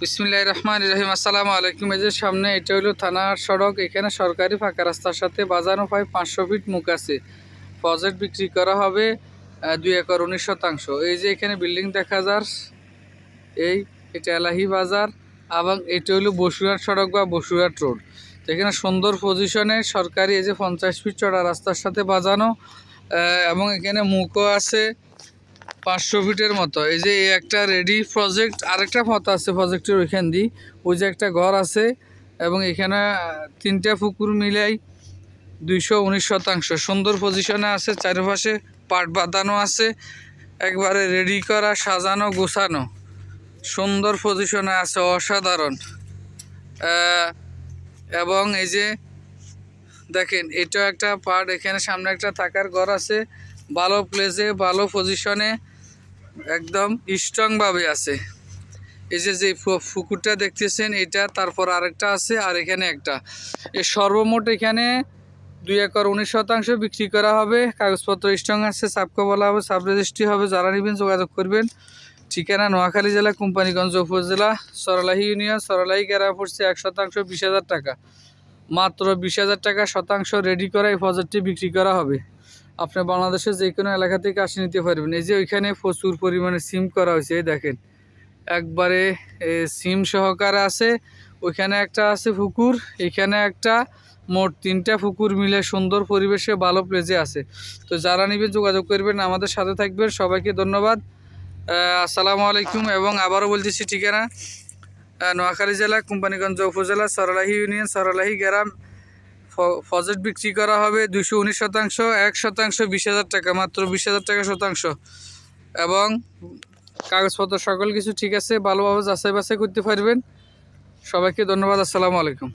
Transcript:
বিসমিল্লাহ রহমান রহিম। আসসালামু আলাইকুম। যে সামনে এটা হলো থানার সড়ক। এখানে সরকারি ফাঁকা রাস্তার সাথে বাজানো প্রায় পাঁচশো ফিট মুখ আছে। প্রজেক্ট বিক্রি করা হবে দুই একর উনিশ শতাংশ। এই যে এখানে বিল্ডিং দেখা যার, এই এটা এলাহি বাজার এবং এটা হলো বসুরহাট সড়ক বা বসুরহাট রোড। তো এখানে সুন্দর পজিশনে সরকারি এই যে পঞ্চাশ ফিট চড়া রাস্তার সাথে বাজানো এবং এখানে মুখও আছে। পাঁচশো ফিটের মতো। এই যে একটা রেডি প্রজেক্ট আরেকটা পথ আছে প্রজেক্টের ওইখান দিয়ে। ওই যে একটা ঘর আছে এবং এখানে তিনটা পুকুর মিলাই দুইশো উনিশ শতাংশ। সুন্দর পজিশনে আছে, চারিপাশে পাট বাঁধানো আছে, একবারে রেডি করা, সাজানো, গোছানো। সুন্দর পজিশনে আছে, অসাধারণ। এবং এই যে দেখেন এটা একটা পার্ট এখানে সামনে একটা থাকার ঘর আছে, ভালো প্লেসে ভালো পজিশনে একদম স্ট্রংভাবে আছে। এই যে যে পুকুরটা দেখতেছেন, এটা, তারপর আরেকটা আছে, আর এখানে একটা। এ সর্বমোট এখানে দুই একর উনিশ শতাংশ বিক্রি করা হবে, কাগজপত্র স্ট্রং আছে সাবকো বলা হবে সাব রেজিস্ট্রি হবে, যারা নেবেন যোগাযোগ করবেন। ঠিকানা নোয়াখালী জেলা, কোম্পানিগঞ্জ উপজেলা, সরলাহি ইউনিয়ন, সরলাহি গ্রাম পড়ছে এক শতাংশ, বিশ হাজার টাকা। মাত্র বিশ হাজার টাকা শতাংশ রেডি করা এই প্রজেক্টটি বিক্রি করা হবে। আপনি বাংলাদেশের যে কোনো এলাকা থেকে আসে নিতে পারবেন। এই যে ওইখানে প্রচুর পরিমাণে সিম করা হয়েছে, এই দেখেন। একবারে সিম সহকারে আছে। ওইখানে একটা আছে পুকুর এখানে একটা মোট তিনটা পুকুর মিলে সুন্দর পরিবেশে ভালো প্লেসে আছে। তো যারা নিবেন যোগাযোগ করবেন, আমাদের সাথে থাকবেন। সবাইকে ধন্যবাদ। আসসালামু আলাইকুম এবং আবারও বলতেছি ঠিকানা। নোয়াখালী জেলা, কোম্পানিগঞ্জ উপজেলা, সরলাহি ইউনিয়ন, সরলাহি গ্রাম। ফজেট বিক্রি করা হবে দুশো উনিশ শতাংশ, এক শতাংশ বিশ হাজার টাকা, মাত্র বিশ হাজার টাকা শতাংশ। এবং কাগজপত্র সকল কিছু ঠিক আছে, ভালোভাবে যাচাই বাছাই করতে পারবেন। সবাইকে ধন্যবাদ, আসসালামু আলাইকুম।